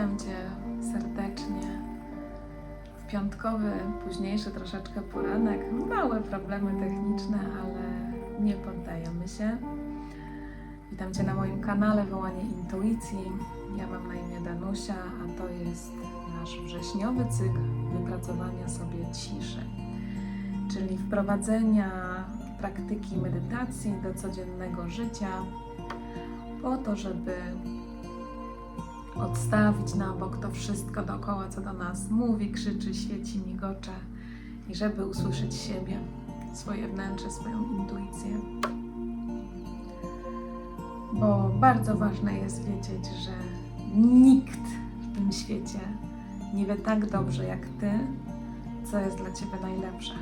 Witam Cię serdecznie w piątkowy, późniejszy troszeczkę poranek. Małe problemy techniczne, ale nie poddajemy się. Witam Cię na moim kanale Wołanie Intuicji. Ja mam na imię Danusia, a to jest nasz wrześniowy cykl wypracowania sobie ciszy, czyli wprowadzenia praktyki medytacji do codziennego życia po to, żeby odstawić na bok to wszystko dookoła, co do nas mówi, krzyczy, świeci, migocze i żeby usłyszeć siebie, swoje wnętrze, swoją intuicję. Bo bardzo ważne jest wiedzieć, że nikt w tym świecie nie wie tak dobrze jak ty, co jest dla ciebie najlepsze.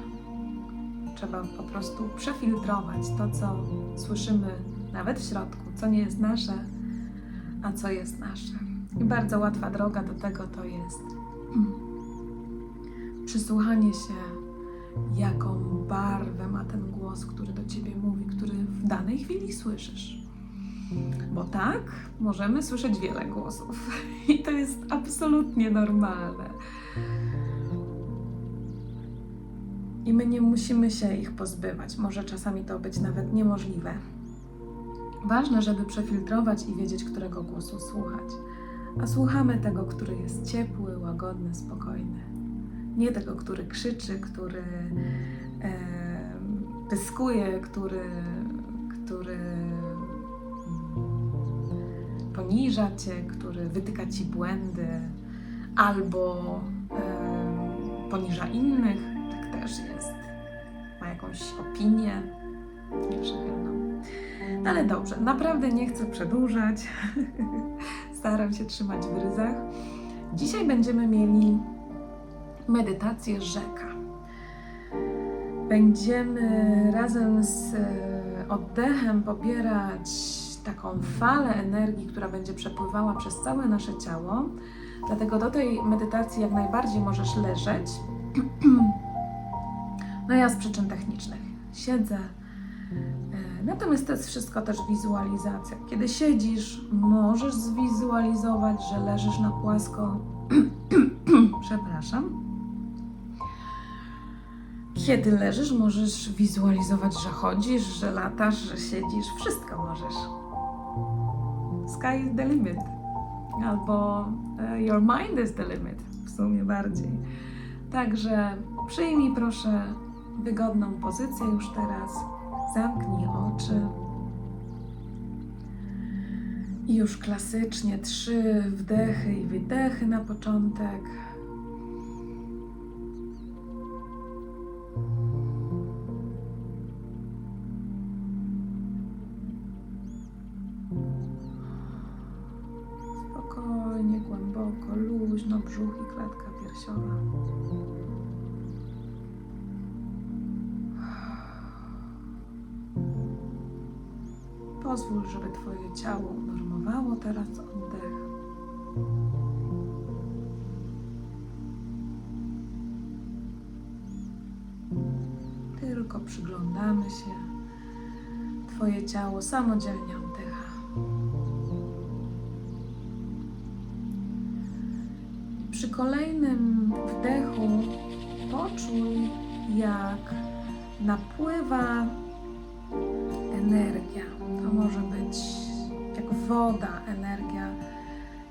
Trzeba po prostu przefiltrować to, co słyszymy nawet w środku, co nie jest nasze, a co jest nasze. I bardzo łatwa droga do tego to jest przysłuchanie się, jaką barwę ma ten głos, który do ciebie mówi, który w danej chwili słyszysz. Bo tak, możemy słyszeć wiele głosów i to jest absolutnie normalne. I my nie musimy się ich pozbywać. Może czasami to być nawet niemożliwe. Ważne, żeby przefiltrować i wiedzieć, którego głosu słuchać. A słuchamy tego, który jest ciepły, łagodny, spokojny. Nie tego, który krzyczy, który e, pyskuje, który, który poniża cię, który wytyka ci błędy albo e, poniża innych. Tak też jest. Ma jakąś opinię nieprzychylną. No ale dobrze, naprawdę nie chcę przedłużać. Staram się trzymać w ryzach. Dzisiaj będziemy mieli medytację rzeka. Będziemy razem z e, oddechem pobierać taką falę energii, która będzie przepływała przez całe nasze ciało. Dlatego do tej medytacji jak najbardziej możesz leżeć. No ja z przyczyn technicznych siedzę. Natomiast to jest wszystko też wizualizacja. Kiedy siedzisz, możesz zwizualizować, że leżysz na płasko. Przepraszam. Kiedy leżysz, możesz wizualizować, że chodzisz, że latasz, że siedzisz. Wszystko możesz. Sky is the limit. Albo e, your mind is the limit. W sumie bardziej. Także przyjmij proszę wygodną pozycję już teraz. Zamknij oczy. I już klasycznie trzy wdechy i wydechy na początek. Pozwól, żeby Twoje ciało unormowało teraz oddech. Tylko przyglądamy się. Twoje ciało samodzielnie oddycha. Przy kolejnym wdechu poczuj, jak napływa energia. To może być jak woda, energia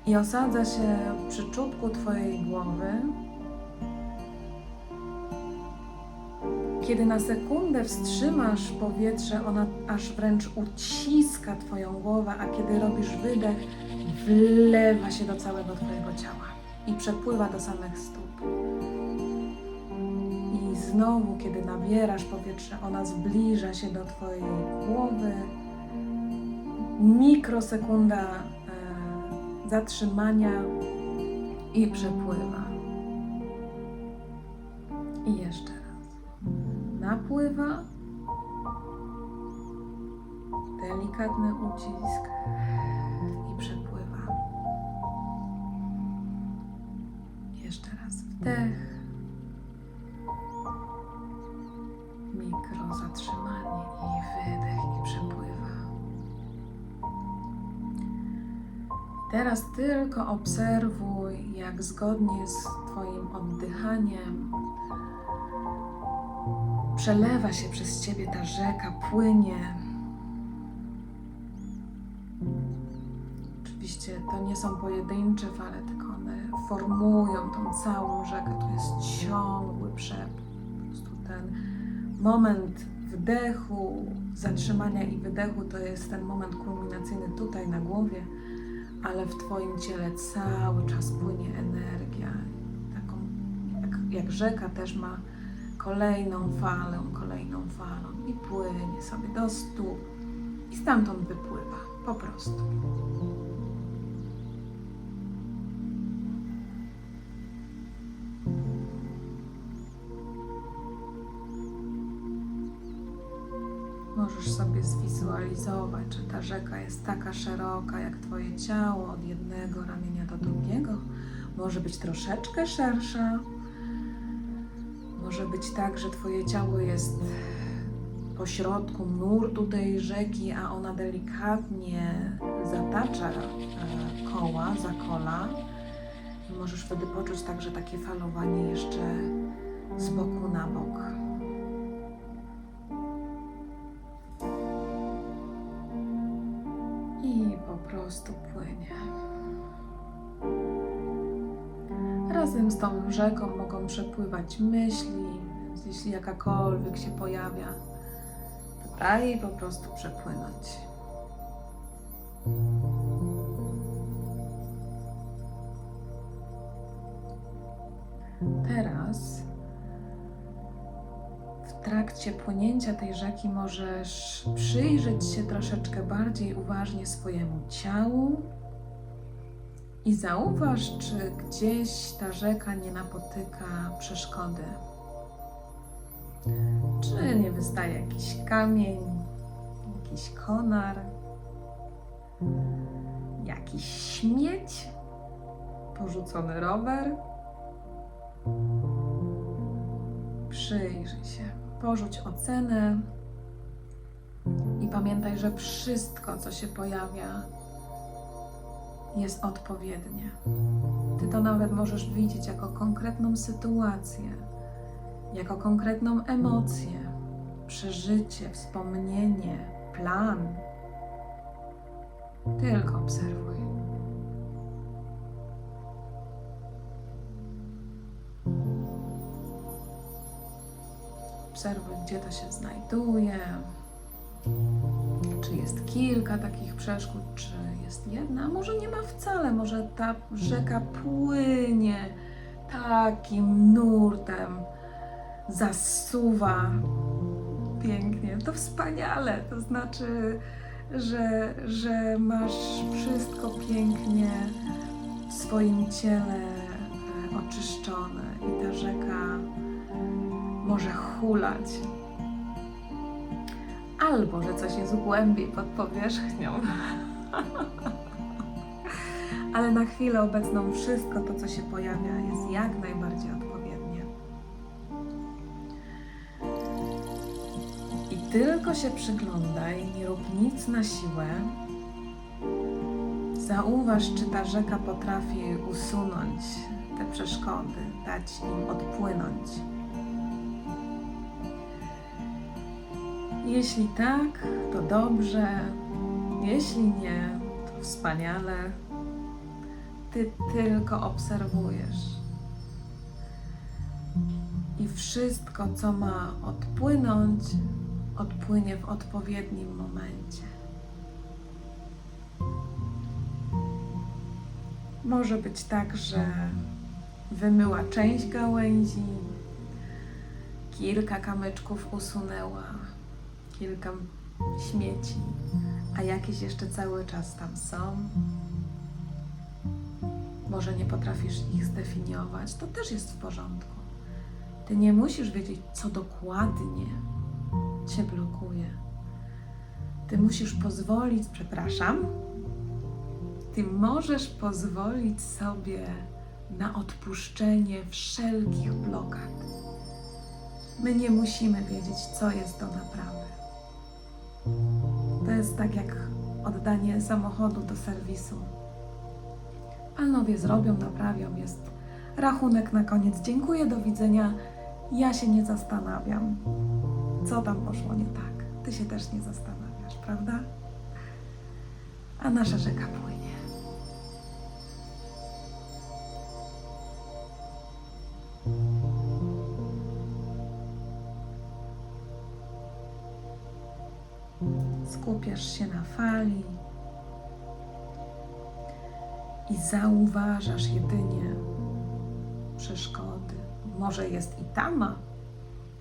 i osadza się przy czubku Twojej głowy. Kiedy na sekundę wstrzymasz powietrze, ona aż wręcz uciska Twoją głowę, a kiedy robisz wydech, wlewa się do całego Twojego ciała i przepływa do samych stóp. I znowu, kiedy nabierasz powietrze, ona zbliża się do Twojej głowy. Mikrosekunda e, zatrzymania i przepływa. I jeszcze raz. Napływa. Delikatny ucisk i przepływa. Jeszcze raz wdech. Teraz tylko obserwuj jak zgodnie z Twoim oddychaniem przelewa się przez Ciebie ta rzeka, płynie. Oczywiście to nie są pojedyncze fale, tylko one formują tą całą rzekę. Tu jest ciągły przepływ. Po prostu ten moment wdechu, zatrzymania i wydechu to jest ten moment kulminacyjny tutaj na głowie, ale w Twoim ciele cały czas płynie energia. Taką, jak, jak rzeka też ma kolejną falę, kolejną falą i płynie sobie do stóp i stamtąd wypływa po prostu. Zwizualizować, ta rzeka jest taka szeroka jak Twoje ciało, od jednego ramienia do drugiego. Może być troszeczkę szersza. Może być tak, że Twoje ciało jest po środku nurtu tej rzeki, a ona delikatnie zatacza e, koła, zakola. Możesz wtedy poczuć także takie falowanie jeszcze z boku na bok. Prostu płynie. Razem z tą rzeką mogą przepływać myśli, jeśli jakakolwiek się pojawia, daj jej po prostu przepłynąć. Płynięcia tej rzeki możesz przyjrzeć się troszeczkę bardziej uważnie swojemu ciału i zauważ, czy gdzieś ta rzeka nie napotyka przeszkody. Czy nie wystaje jakiś kamień, jakiś konar, jakiś śmieć, porzucony rower. Przyjrzyj się, porzuć ocenę i pamiętaj, że wszystko, co się pojawia, jest odpowiednie. Ty to nawet możesz widzieć jako konkretną sytuację, jako konkretną emocję, przeżycie, wspomnienie, plan. Tylko obserwuj. Obserwuj, gdzie to się znajduje, czy jest kilka takich przeszkód, czy jest jedna, może nie ma wcale, może ta rzeka płynie takim nurtem, zasuwa pięknie. To wspaniale, to znaczy, że, że masz wszystko pięknie w swoim ciele e, oczyszczone i ta rzeka może hulać. Albo, że coś jest głębiej pod powierzchnią. Ale na chwilę obecną wszystko to, co się pojawia, jest jak najbardziej odpowiednie. I tylko się przyglądaj, nie rób nic na siłę. Zauważ, czy ta rzeka potrafi usunąć te przeszkody, dać im odpłynąć. Jeśli tak, to dobrze. Jeśli nie, to wspaniale. Ty tylko obserwujesz. I wszystko, co ma odpłynąć, odpłynie w odpowiednim momencie. Może być tak, że wymyła część gałęzi, kilka kamyczków usunęła, kilka śmieci, a jakieś jeszcze cały czas tam są. Może nie potrafisz ich zdefiniować, to też jest w porządku. Ty nie musisz wiedzieć, co dokładnie cię blokuje. Ty musisz pozwolić, przepraszam, ty możesz pozwolić sobie na odpuszczenie wszelkich blokad. My nie musimy wiedzieć, co jest do naprawy. To jest tak jak oddanie samochodu do serwisu. Panowie zrobią, naprawią, jest rachunek na koniec. Dziękuję, do widzenia. Ja się nie zastanawiam, co tam poszło nie tak. Ty się też nie zastanawiasz, prawda? A nasza rzeka płynie. Skupiasz się na fali i zauważasz jedynie przeszkody. Może jest i tama,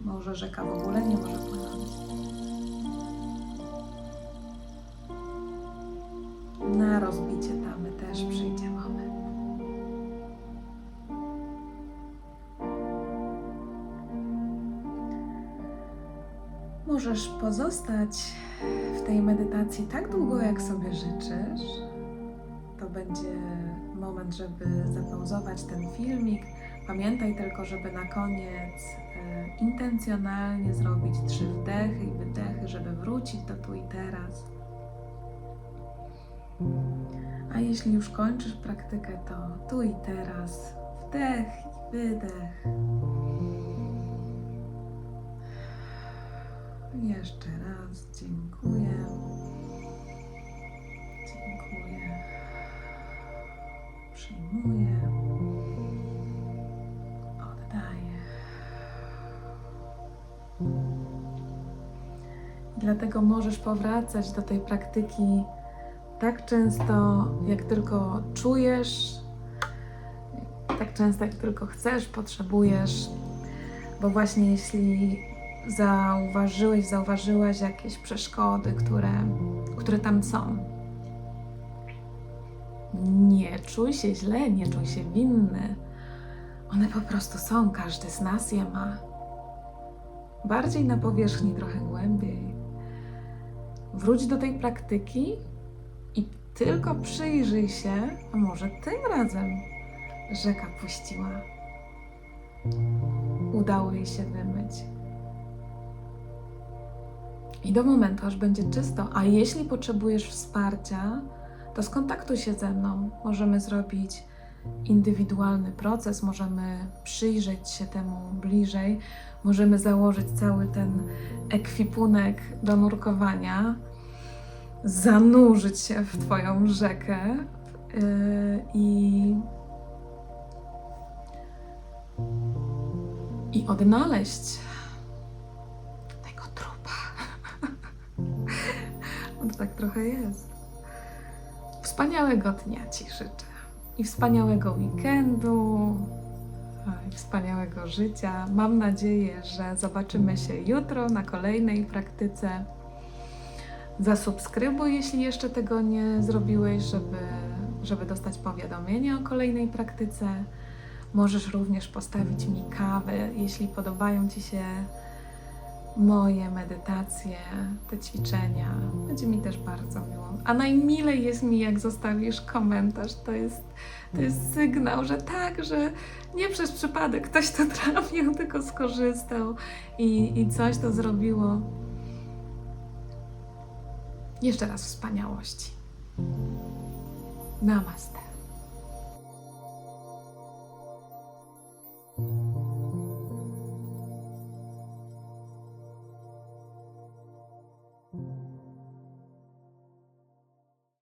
może rzeka w ogóle nie może płynąć. Na rozbicie tamy też przyjdzie moment. Możesz pozostać w tej medytacji tak długo, jak sobie życzysz. To będzie moment, żeby zapauzować ten filmik. Pamiętaj tylko, żeby na koniec e, intencjonalnie zrobić trzy wdechy i wydechy, żeby wrócić do tu i teraz. A jeśli już kończysz praktykę, to tu i teraz wdech i wydech. Jeszcze raz dziękuję. Dziękuję. Przyjmuję. Oddaję. Dlatego możesz powracać do tej praktyki tak często, jak tylko czujesz, tak często, jak tylko chcesz, potrzebujesz, bo właśnie jeśli zauważyłeś, zauważyłaś jakieś przeszkody, które, które tam są, nie czuj się źle, nie czuj się winny. One po prostu są, każdy z nas je ma. Bardziej na powierzchni, trochę głębiej. Wróć do tej praktyki i tylko przyjrzyj się, a może tym razem rzeka puściła. Udało jej się wymyć. I do momentu, aż będzie czysto. A jeśli potrzebujesz wsparcia, to skontaktuj się ze mną. Możemy zrobić indywidualny proces, możemy przyjrzeć się temu bliżej, możemy założyć cały ten ekwipunek do nurkowania, zanurzyć się w Twoją rzekę yy, i, i odnaleźć tak trochę jest. Wspaniałego dnia Ci życzę i wspaniałego weekendu, i wspaniałego życia. Mam nadzieję, że zobaczymy się jutro na kolejnej praktyce. Zasubskrybuj, jeśli jeszcze tego nie zrobiłeś, żeby, żeby dostać powiadomienie o kolejnej praktyce. Możesz również postawić mi kawę, jeśli podobają Ci się moje medytacje, te ćwiczenia. Będzie mi też bardzo miło. A najmilej jest mi, jak zostawisz komentarz. To jest, to jest sygnał, że tak, że nie przez przypadek ktoś to trafił, tylko skorzystał i, i coś to zrobiło. Jeszcze raz wspaniałości. Namaste.